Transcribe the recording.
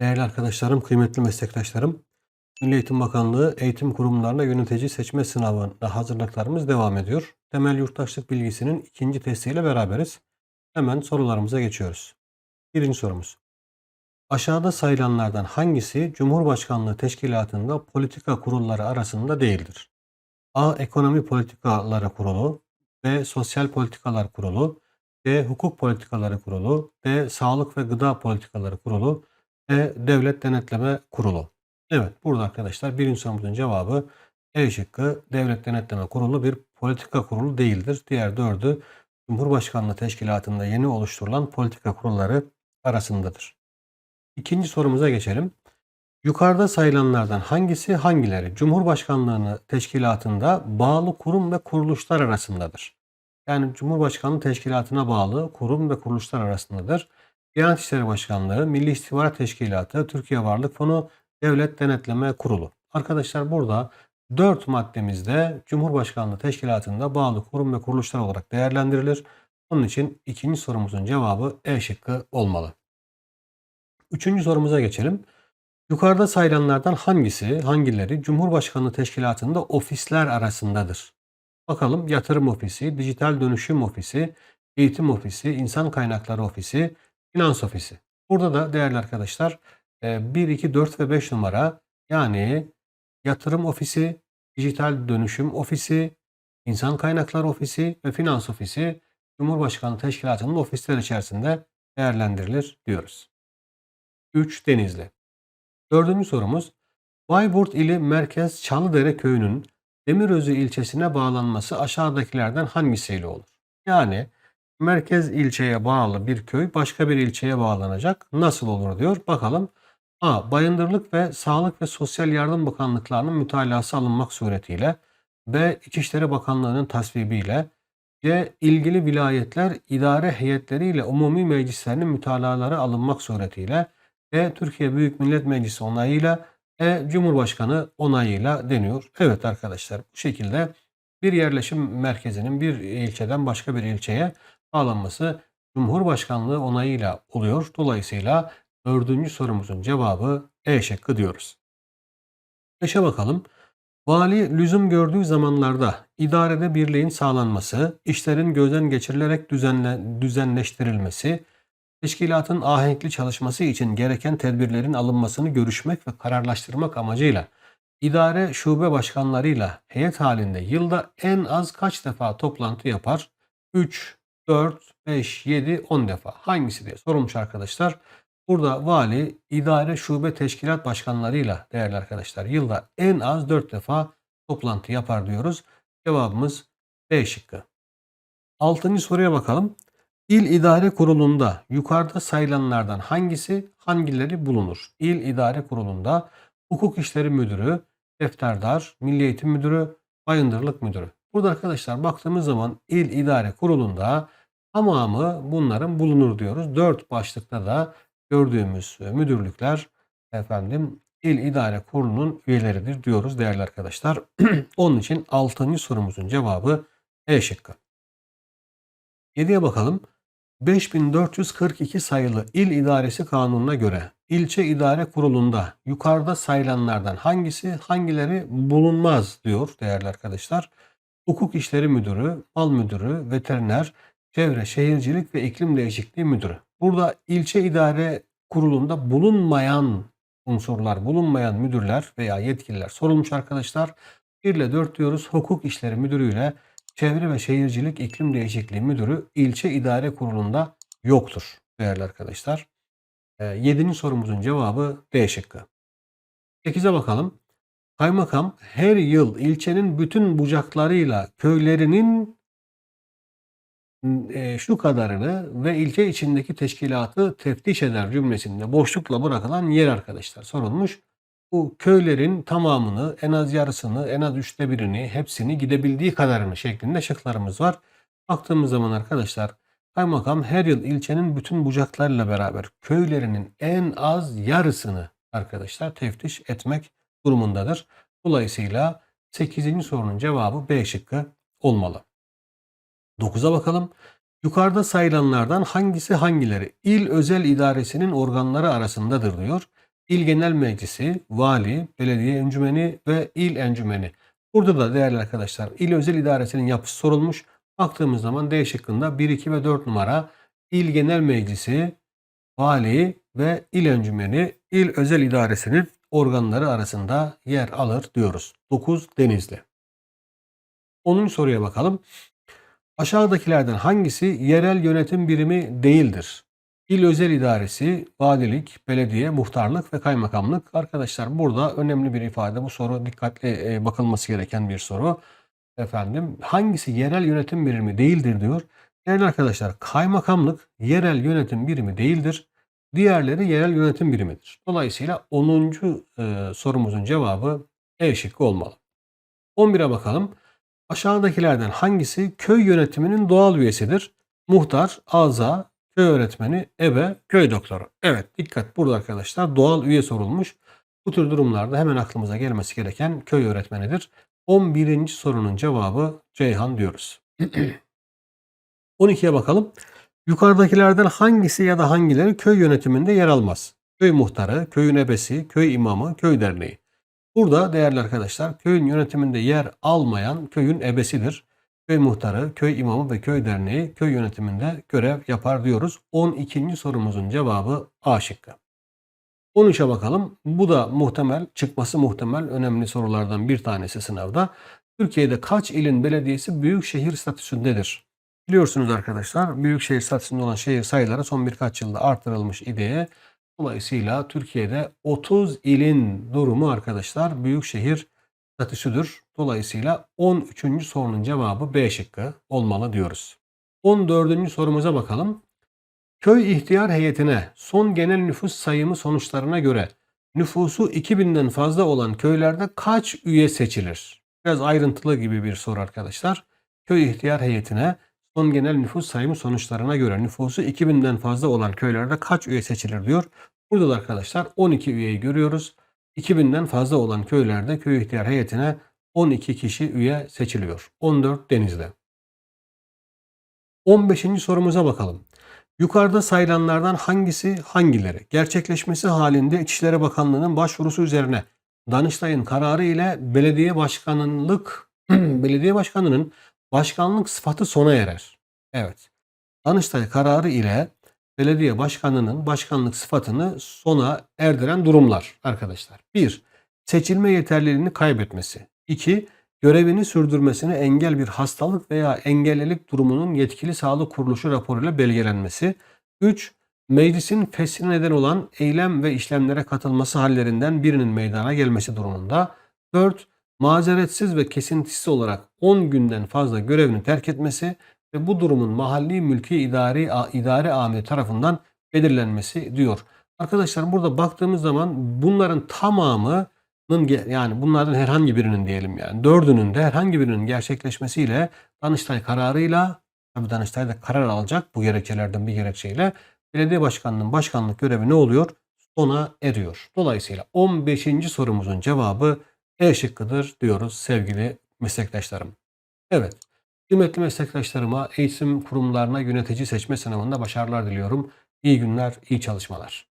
Değerli arkadaşlarım, kıymetli meslektaşlarım, Milli Eğitim Bakanlığı eğitim kurumlarına yönetici seçme sınavına hazırlıklarımız devam ediyor. Temel yurttaşlık bilgisinin ikinci testiyle beraberiz. Hemen sorularımıza geçiyoruz. Birinci sorumuz. Aşağıda sayılanlardan hangisi Cumhurbaşkanlığı Teşkilatı'nda politika kurulları arasında değildir? A. Ekonomi Politikaları Kurulu B. Sosyal Politikalar Kurulu C. Hukuk Politikaları Kurulu D. Sağlık ve Gıda Politikaları Kurulu E. Devlet Denetleme Kurulu. Evet burada arkadaşlar birinci sorumuzun cevabı E şıkkı Devlet Denetleme Kurulu bir politika kurulu değildir. Diğer dördü Cumhurbaşkanlığı Teşkilatı'nda yeni oluşturulan politika kurulları arasındadır. İkinci sorumuza geçelim. Yukarıda sayılanlardan hangisi hangileri Cumhurbaşkanlığı teşkilatında bağlı kurum ve kuruluşlar arasındadır? Yani Cumhurbaşkanlığı teşkilatına bağlı kurum ve kuruluşlar arasındadır. Diyanet İşleri Başkanlığı, Milli İstihbarat Teşkilatı, Türkiye Varlık Fonu, Devlet Denetleme Kurulu. Arkadaşlar burada 4 maddemizde Cumhurbaşkanlığı Teşkilatı'nda bağlı kurum ve kuruluşlar olarak değerlendirilir. Onun için ikinci sorumuzun cevabı E şıkkı olmalı. Üçüncü sorumuza geçelim. Yukarıda sayılanlardan hangisi, hangileri Cumhurbaşkanlığı Teşkilatı'nda ofisler arasındadır? Bakalım yatırım ofisi, dijital dönüşüm ofisi, eğitim ofisi, insan kaynakları ofisi, finans ofisi. Burada da değerli arkadaşlar 1, 2, 4 ve 5 numara yani yatırım ofisi, dijital dönüşüm ofisi, insan kaynakları ofisi ve finans ofisi Cumhurbaşkanlığı Teşkilatı'nın ofisler içerisinde değerlendirilir diyoruz. 3. Denizli. Dördüncü sorumuz. Bayburt ili Merkez Çalıdere köyünün Demirözü ilçesine bağlanması aşağıdakilerden hangisiyle olur? Yani merkez ilçeye bağlı bir köy başka bir ilçeye bağlanacak. Nasıl olur diyor. Bakalım. A. Bayındırlık ve Sağlık ve Sosyal Yardım Bakanlıklarının mütalası alınmak suretiyle. B. İçişleri Bakanlığı'nın tasvibiyle. C. ilgili vilayetler idare heyetleriyle umumi meclislerinin mütalaları alınmak suretiyle. D. Türkiye Büyük Millet Meclisi onayıyla. E. Cumhurbaşkanı onayıyla deniyor. Evet arkadaşlar bu şekilde bir yerleşim merkezinin bir ilçeden başka bir ilçeye bağlanması Cumhurbaşkanlığı onayıyla oluyor. Dolayısıyla dördüncü sorumuzun cevabı E şıkkı diyoruz. Beşe bakalım. Vali lüzum gördüğü zamanlarda idarede birliğin sağlanması, işlerin gözden geçirilerek düzenle, düzenleştirilmesi, teşkilatın ahenkli çalışması için gereken tedbirlerin alınmasını görüşmek ve kararlaştırmak amacıyla idare şube başkanlarıyla heyet halinde yılda en az kaç defa toplantı yapar? 3, 4, 5, 7, 10 defa. Hangisi diye sorulmuş arkadaşlar. Burada vali idare şube teşkilat başkanlarıyla değerli arkadaşlar yılda en az 4 defa toplantı yapar diyoruz. Cevabımız B şıkkı. Altıncı soruya bakalım. İl İdare Kurulu'nda yukarıda sayılanlardan hangisi hangileri bulunur? İl İdare Kurulu'nda Hukuk İşleri Müdürü, Defterdar, Milli Eğitim Müdürü, Bayındırlık Müdürü. Burada arkadaşlar baktığımız zaman İl İdare Kurulu'nda tamamı bunların bulunur diyoruz. Dört başlıkta da gördüğümüz müdürlükler efendim İl İdare Kurulu'nun üyeleridir diyoruz değerli arkadaşlar. Onun için 6. sorumuzun cevabı E şıkkı. 7'ye bakalım. 5442 sayılı İl İdaresi Kanunu'na göre ilçe idare kurulunda yukarıda sayılanlardan hangisi hangileri bulunmaz diyor değerli arkadaşlar. Hukuk İşleri Müdürü, Mal Müdürü, Veteriner, Çevre, Şehircilik ve İklim Değişikliği Müdürü. Burada ilçe idare kurulunda bulunmayan unsurlar, bulunmayan müdürler veya yetkililer sorulmuş arkadaşlar. 1 ile 4 diyoruz. Hukuk İşleri Müdürü ile Çevre ve Şehircilik İklim Değişikliği Müdürü ilçe idare kurulunda yoktur değerli arkadaşlar. 7. Ee, sorumuzun cevabı D şıkkı. 8'e bakalım. Kaymakam her yıl ilçenin bütün bucaklarıyla köylerinin e, şu kadarını ve ilçe içindeki teşkilatı teftiş eder cümlesinde boşlukla bırakılan yer arkadaşlar sorulmuş. Bu köylerin tamamını, en az yarısını, en az üçte birini, hepsini gidebildiği kadarını şeklinde şıklarımız var. Baktığımız zaman arkadaşlar kaymakam her yıl ilçenin bütün bucaklarıyla beraber köylerinin en az yarısını arkadaşlar teftiş etmek durumundadır. Dolayısıyla 8. sorunun cevabı B şıkkı olmalı. 9'a bakalım. Yukarıda sayılanlardan hangisi hangileri il özel idaresinin organları arasındadır diyor. İl Genel Meclisi, Vali, Belediye Encümeni ve İl Encümeni. Burada da değerli arkadaşlar il özel idaresinin yapısı sorulmuş. Baktığımız zaman D şıkkında 1, 2 ve 4 numara İl Genel Meclisi, Vali ve İl Encümeni il özel idaresinin organları arasında yer alır diyoruz. 9 Denizli. 10. soruya bakalım. Aşağıdakilerden hangisi yerel yönetim birimi değildir? İl özel idaresi, valilik, belediye, muhtarlık ve kaymakamlık. Arkadaşlar burada önemli bir ifade. Bu soru dikkatli e, bakılması gereken bir soru. Efendim hangisi yerel yönetim birimi değildir diyor. Değerli arkadaşlar kaymakamlık yerel yönetim birimi değildir. Diğerleri yerel yönetim birimidir. Dolayısıyla 10. e, sorumuzun cevabı E şıkkı olmalı. 11'e bakalım. Aşağıdakilerden hangisi köy yönetiminin doğal üyesidir? Muhtar, aza, köy öğretmeni, ebe, köy doktoru. Evet dikkat burada arkadaşlar doğal üye sorulmuş. Bu tür durumlarda hemen aklımıza gelmesi gereken köy öğretmenidir. 11. sorunun cevabı Ceyhan diyoruz. 12'ye bakalım. Yukarıdakilerden hangisi ya da hangileri köy yönetiminde yer almaz? Köy muhtarı, köyün ebesi, köy imamı, köy derneği. Burada değerli arkadaşlar köyün yönetiminde yer almayan köyün ebesidir. Köy muhtarı, köy imamı ve köy derneği köy yönetiminde görev yapar diyoruz. 12. sorumuzun cevabı A şıkkı. 13'e bakalım. Bu da muhtemel, çıkması muhtemel önemli sorulardan bir tanesi sınavda. Türkiye'de kaç ilin belediyesi büyükşehir statüsündedir? Biliyorsunuz arkadaşlar büyükşehir statüsünde olan şehir sayıları son birkaç yılda artırılmış idi. Dolayısıyla Türkiye'de 30 ilin durumu arkadaşlar büyükşehir statüsüdür. Dolayısıyla 13. sorunun cevabı B şıkkı olmalı diyoruz. 14. sorumuza bakalım. Köy ihtiyar heyetine son genel nüfus sayımı sonuçlarına göre nüfusu 2000'den fazla olan köylerde kaç üye seçilir? Biraz ayrıntılı gibi bir soru arkadaşlar. Köy ihtiyar heyetine son genel nüfus sayımı sonuçlarına göre nüfusu 2000'den fazla olan köylerde kaç üye seçilir diyor. Burada da arkadaşlar 12 üyeyi görüyoruz. 2000'den fazla olan köylerde köy ihtiyar heyetine 12 kişi üye seçiliyor. 14 Deniz'de. 15. sorumuza bakalım. Yukarıda sayılanlardan hangisi hangileri? Gerçekleşmesi halinde İçişleri Bakanlığı'nın başvurusu üzerine Danıştay'ın kararı ile belediye başkanlık belediye başkanının başkanlık sıfatı sona erer. Evet. Danıştay kararı ile belediye başkanının başkanlık sıfatını sona erdiren durumlar arkadaşlar. 1. Seçilme yeterliliğini kaybetmesi. 2. Görevini sürdürmesine engel bir hastalık veya engellilik durumunun yetkili sağlık kuruluşu raporuyla belgelenmesi. 3. Meclisin fesline neden olan eylem ve işlemlere katılması hallerinden birinin meydana gelmesi durumunda. 4. Mazeretsiz ve kesintisiz olarak 10 günden fazla görevini terk etmesi ve bu durumun mahalli mülki idari idare amiri tarafından belirlenmesi diyor. Arkadaşlar burada baktığımız zaman bunların tamamının yani bunlardan herhangi birinin diyelim yani dördünün de herhangi birinin gerçekleşmesiyle Danıştay kararıyla tabii Danıştay da karar alacak bu gerekçelerden bir gerekçeyle belediye başkanının başkanlık görevi ne oluyor? Sona eriyor. Dolayısıyla 15. sorumuzun cevabı E şıkkıdır diyoruz sevgili meslektaşlarım. Evet. Kıymetli meslektaşlarıma eğitim kurumlarına yönetici seçme sınavında başarılar diliyorum. İyi günler, iyi çalışmalar.